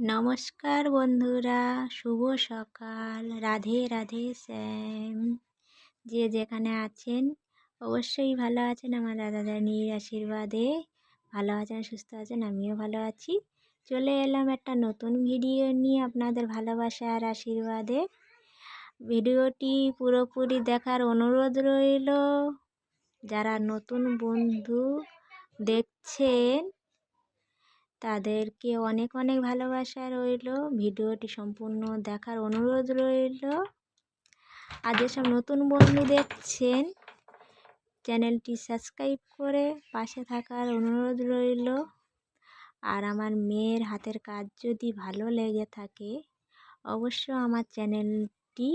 নমস্কার বন্ধুরা, শুভ সকাল। রাধে রাধে শ্যাম। যে যেখানে আছেন, অবশ্যই ভালো আছেন আমার দাদা দানির আশীর্বাদে। ভালো আছেন, সুস্থ আছেন, আমিও ভালো আছি। চলে এলাম একটা নতুন ভিডিও নিয়ে আপনাদের ভালোবাসা আর আশীর্বাদে। ভিডিওটি পুরোপুরি দেখার অনুরোধ রইল, যারা নতুন বন্ধু দেখছেন তাদেরকে অনেক অনেক ভালোবাসা রইল। ভিডিওটি সম্পূর্ণ দেখার অনুরোধ রইল। আর যেসব নতুন বন্ধু দেখছেন, চ্যানেলটি সাবস্ক্রাইব করে পাশে থাকার অনুরোধ রইল। আর আমার মেয়ের হাতের কাজ যদি ভালো লেগে থাকে অবশ্য আমার চ্যানেলটি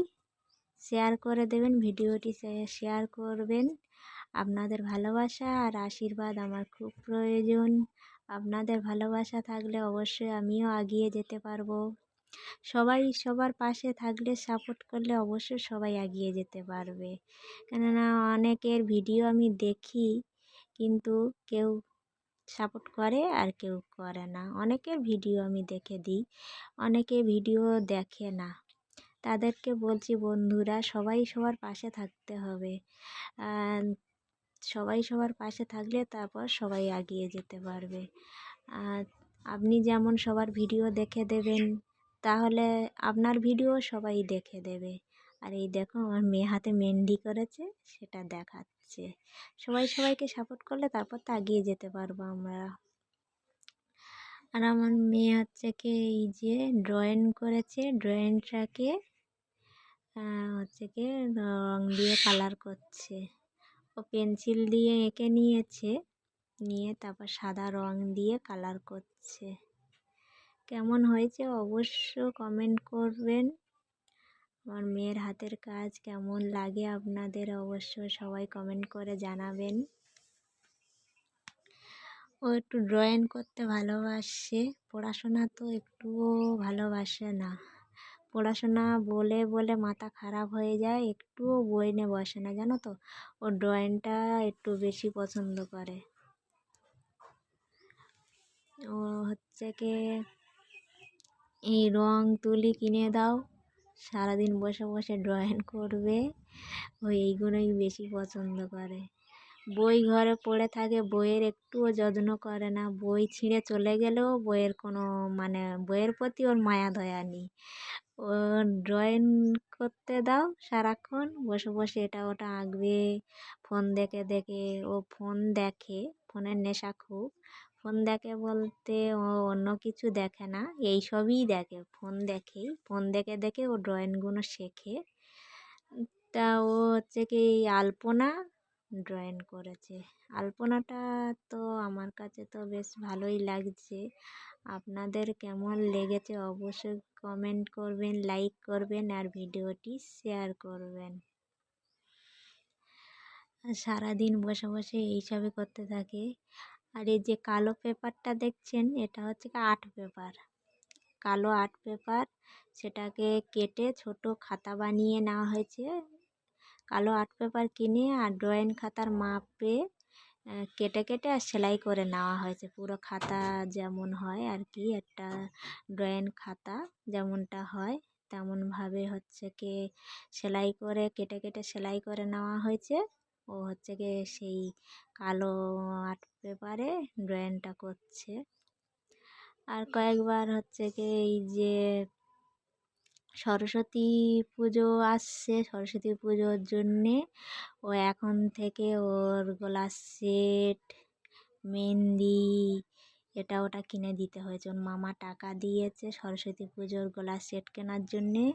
শেয়ার করে দেবেন, ভিডিওটি শেয়ার করবেন। আপনাদের ভালোবাসা আর আশীর্বাদ আমার খুব প্রয়োজন। আপনাদের ভালোবাসা থাকলে অবশ্যই আমিও এগিয়ে যেতে পারব। সবাই সবার পাশে থাকলে সাপোর্ট করলে অবশ্যই সবাই এগিয়ে যেতে পারবে। কেননা অনেকের ভিডিও আমি দেখি, কিন্তু কেউ সাপোর্ট করে আর কেউ করে না। অনেকের ভিডিও আমি দেখে দিই, অনেকে ভিডিও দেখে না। তাদেরকে বলছি, বন্ধুরা, সবাই সবার পাশে থাকতে হবে। সবাই সবার পাশে থাকলে তারপর সবাই এগিয়ে যেতে পারবে। আর আপনি যেমন সবার ভিডিও দেখে দেবেন, তাহলে আপনার ভিডিও সবাই দেখে দেবে। আর এই দেখো আমার মেয়ে হাতে মেহেন্দি করেছে, সেটা দেখাচ্ছে। সবাই সবাইকে সাপোর্ট করলে তারপর তো এগিয়ে যেতে পারব আমরা। আর আমার মেয়ে হচ্ছে কি, এই যে ড্রয়িং করেছে ড্রয়িংটাকে হচ্ছে কি রং দিয়ে কালার করছে। ও পেন্সিল দিয়ে এঁকে নিয়েছে। নিয়ে তারপর সাদা রং দিয়ে কালার করছে। কেমন হয়েছে অবশ্য কমেন্ট করবেন। আমার মেয়ের হাতের কাজ কেমন লাগে আপনাদের অবশ্য সবাই কমেন্ট করে জানাবেন। ও একটু ড্রয়িং করতে ভালোবাসে, পড়াশোনা তো একটুও ভালোবাসে না। পড়াশোনা বলে বলে মাথা খারাপ হয়ে যায়, একটুও বই নিয়ে বসে না, জানো তো? ও ড্রয়িংটা একটু বেশি পছন্দ করে। ও হচ্ছে কি, এই রং তুলি কিনে দাও, সারাদিন বসে বসে ড্রয়িং করবে, ও এইগুলোই বেশি পছন্দ করে। বই ঘরে পড়ে থাকে, বইয়ের একটুও যত্ন করে না, বই ছিঁড়ে চলে গেলেও বইয়ের কোনো মানে বইয়ের প্রতি ওর মায়া, দয়া নেই। ও ড্রয়িং করতে দাও সারাক্ষণ। বসে বসে এটা ওটা আঁকবে। ফোন দেখে দেখে ও ফোন দেখে, ফোনের নেশা খুব। ফোন দেখে বলতে ও অন্য কিছু দেখে না, এই সবই দেখে। ফোন দেখেই, ফোন দেখে দেখে ও ড্রয়িংগুলো শেখে। তা ও হচ্ছে কি আলপনা ড্রয়িং করেছে। আলপনাটা তো আমার কাছে তো বেশ ভালোই লাগছে। আপনাদের কেমন লেগেছে অবশ্যই কমেন্ট করবেন লাইক করবেন আর ভিডিওটি শেয়ার করবেন। সারাদিন বসে বসে এইসবই করতে থাকে। আর এই যে কালো পেপারটা দেখছেন, এটা হচ্ছে আর্ট পেপার। কালো আর্ট পেপার, সেটাকে কেটে ছোট খাতা বানিয়ে নেওয়া হয়েছে। কালো আর্ট পেপার কিনে আর ড্রয়িং খাতার মাপে কেটে কেটে আর সেলাই করে নেওয়া হয়েছে। পুরো খাতা যেমন হয় আর কি, একটা ড্রয়িং খাতা যেমনটা হয়, তেমনভাবে হচ্ছে কি সেলাই করে, কেটে কেটে সেলাই করে নেওয়া হয়েছে। ও হচ্ছে গিয়ে সেই কালো আর্ট পেপারে ড্রয়িংটা করছে। আর কয়েকবার হচ্ছে কি এই যে সরস্বতী পুজো আসছে, সরস্বতী পুজোর জন্যে। ও এখন থেকে ওর গলার সেট, মেহেন্দি, এটা ওটা কিনে দিতে হয়েছে। ওর মামা টাকা দিয়েছে সরস্বতী পুজোর গলার সেট কেনার জন্যে।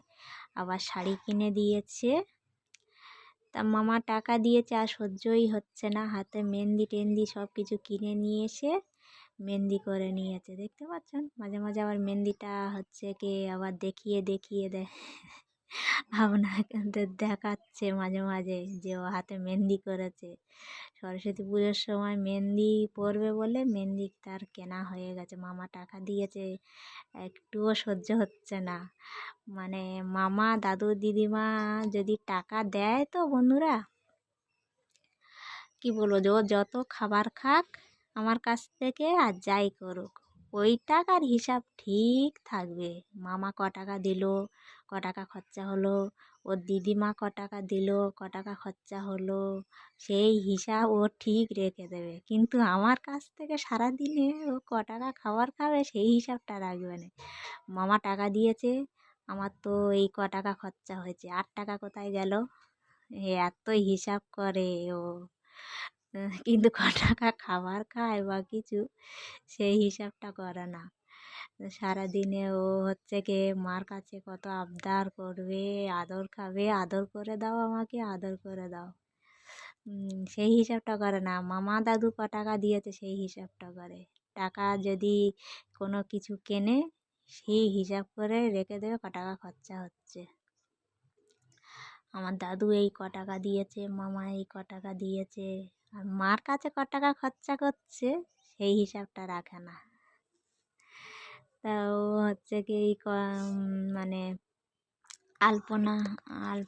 আবার শাড়ি কিনে দিয়েছে। তা মামা টাকা দিয়েছে আর সহ্যই হচ্ছে না। হাতে মেহেন্দি টেন্দি সব কিছু কিনে নিয়ে এসে মেহেন্দি করে নিয়েছে, দেখতে পাচ্ছেন? মাঝে মাঝে আবার মেহেন্দিটা হচ্ছে কি আবার দেখিয়ে দেখিয়ে দেয়। আপনাকে দেখাচ্ছে মাঝে মাঝে যে ও হাতে মেহেন্দি করেছে। সরস্বতী পুজোর সময় মেহেন্দি পরবে বলে মেহেন্দি তার কেনা হয়ে গেছে। মামা টাকা দিয়েছে, একটুও সহ্য হচ্ছে না। মানে মামা, দাদু, দিদিমা যদি টাকা দেয় তো বন্ধুরা, কি বলব? যে ও যত খাবার খাক আমার কাছ থেকে আর যাই করুক। ওই টাকার হিসাব ঠিক থাকবে। মামা ক টাকা দিল, ক টাকা খরচা হলো, ওর দিদিমা ক টাকা দিল, ক টাকা খরচা হলো, সেই হিসাব ও ঠিক রেখে দেবে। কিন্তু আমার কাছ থেকে সারাদিনে ও ক টাকা খাবার খাবে, সেই হিসাবটা রাখবে না। মামা টাকা দিয়েছে, আমার তো এই ক টাকা খরচা হয়েছে। আট টাকা কোথায় গেল? এত হিসাব করে ও। কিন্তু ক টাকা খাবার খায় বা কিছু, সেই হিসাবটা করে না। সারাদিনে ও হচ্ছে কি মার কাছে কত আবদার করবে, আদর খাবে, আদর করে দাও আমাকে, আদর করে দাও। সেই হিসাবটা করে না। মামা দাদু ক টাকা দিয়েছে সেই হিসাবটা করে। টাকা যদি কোনো কিছু কেনে, সেই হিসাব করে রেখে দেবে, ক টাকা খরচা হচ্ছে। আমার দাদু এই ক টাকা দিয়েছে, মামা এই ক টাকা দিয়েছে আর মার কাছে ক টাকা খরচা করছে, সেই হিসাবটা রাখে না। তা ও হচ্ছে কি এই মানে আলপনা, আল,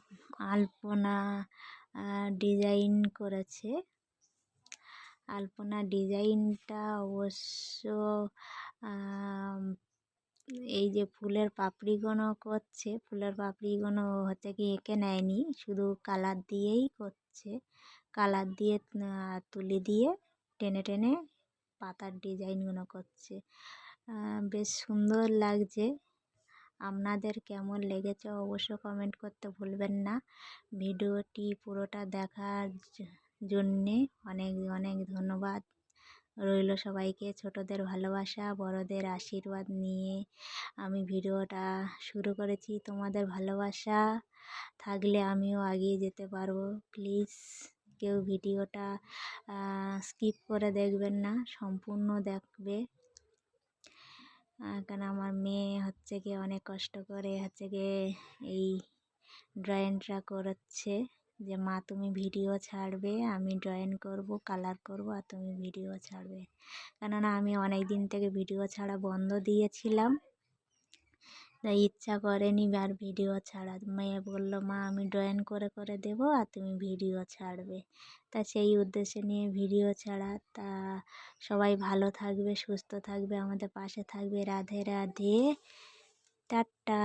আলপনা ডিজাইন করেছে। আলপনা ডিজাইনটা অবশ্য এই যে ফুলের পাপড়িগুলো করছে, ফুলের পাপড়িগুলো হচ্ছে কি এঁকে নেয়নি, শুধু কালার দিয়েই করছে। কালার দিয়ে তুলি দিয়ে টেনে টেনে পাতার ডিজাইনগুলো করছে। বেশ সুন্দর লাগছে। আপনাদের কেমন লেগেছে অবশ্য কমেন্ট করতে ভুলবেন না। ভিডিওটি পুরোটা দেখার জন্যে অনেক অনেক ধন্যবাদ। রইল সবাইকে ছোটদের ভালোবাসা, বড়দের আশীর্বাদ নিয়ে। আমি ভিডিওটা শুরু করেছি তোমাদের ভালোবাসা। থাকলে আমিও এগিয়ে যেতে পারব। প্লিজ কেউ ভিডিওটা স্কিপ করে দেখবেন না, সম্পূর্ণ দেখবে। কেন আমার মেয়ে হচ্ছে গিয়ে অনেক কষ্ট করে হচ্ছে গিয়ে এই ড্রয়িংটা করাচ্ছে। যে, মা, তুমি ভিডিও ছাড়বে, আমি ড্রয়িং করব, কালার করব, আর তুমি ভিডিও ছাড়বে। কেননা, আমি অনেক দিন থেকে ভিডিও ছাড়া বন্ধ দিয়েছিলাম। তাই ইচ্ছা করেনি আর ভিডিও ছাড়া মেয়ে বলল, মা, আমি ড্রয়িং করে করে দেবো, আর তুমি ভিডিও ছাড়বে। তা সেই উদ্দেশ্যে নিয়ে ভিডিও ছাড়া। তা সবাই ভালো থাকবে, সুস্থ থাকবে, আমাদের পাশে থাকবে। রাধে রাধে। টাটা।